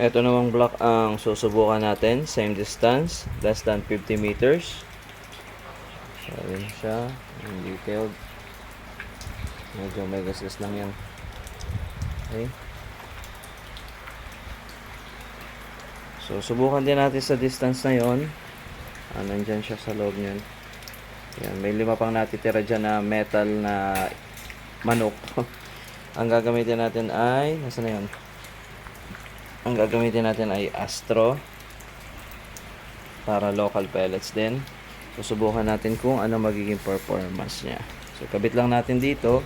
Ito namang block ang susubukan natin. Same distance, less than 50 meters. Yun siya. Detailed. Medyo may gasgas lang yan. Okay. So, subukan din natin sa distance na yon. Ah, nandyan siya sa loob niyan. Yan, may lima pang natitira dyan na metal na manok. ang gagamitin natin ay, nasa na yun? Ang gagamitin natin ay Astro para local pellets din. Susubukan natin kung ano magiging performance niya. So, kabit lang natin dito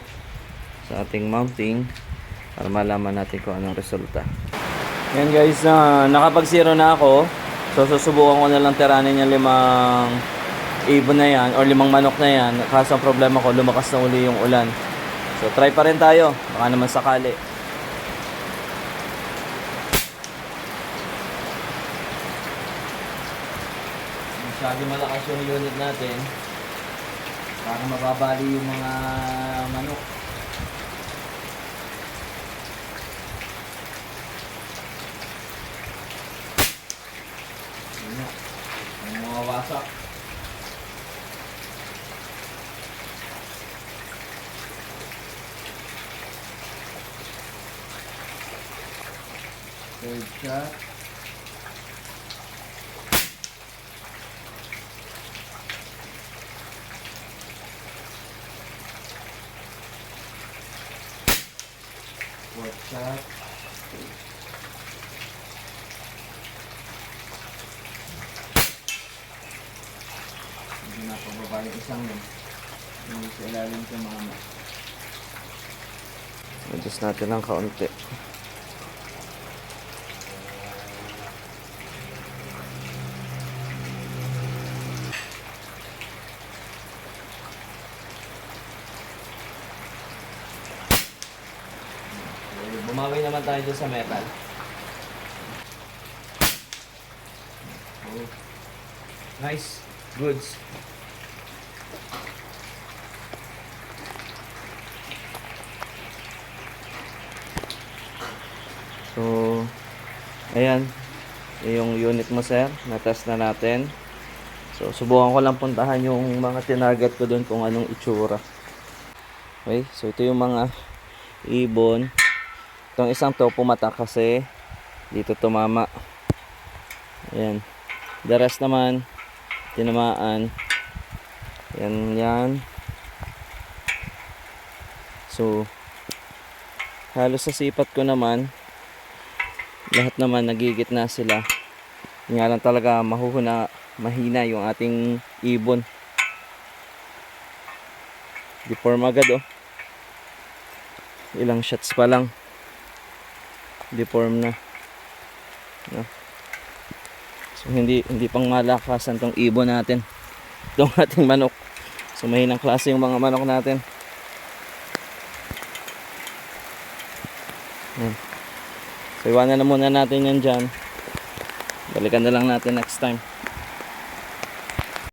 sa ating mounting para malaman natin kung anong resulta. Yan guys, na nakapag zero na ako. So susubukan ko na lang tiranin yung limang ibon na yan or limang manok na yan. Kaso ang problema ko, lumakas na uli yung ulan. So try pa rin tayo. Baka naman sakali. Masyado malakas yung unit natin. Para mababali yung mga manok. Yun na. Ang mga wasak. Third shot. Fourth shot. Hindi na pababa yung isang yun. Hindi sa ilalim sa mama. Adjust natin ng kaunti. Okay, Bumawi naman tayo dun sa metal. Oh. Nice. Goods. So, ayan. Yung unit mo, sir. Na-test na natin. So, subukan ko lang puntahan yung mga tinarget ko doon kung anong itsura. Okay, so ito yung mga ibon. Itong isang to pumatak kasi dito tumama. Ayan. The rest naman, tinamaan. Yan, yan. So, halos sa sipat ko naman, lahat naman nagigit na sila. Yun Nga lang talaga mahuhuna, mahina yung ating ibon. Deform agad oh. Ilang shots pa lang. Deform na. No? So hindi hindi pang malakasan tong ibon natin. Tong ating manok. So mahinang klase yung mga manok natin. Yan. So iwanan na muna natin yan dyan. Balikan na lang natin next time.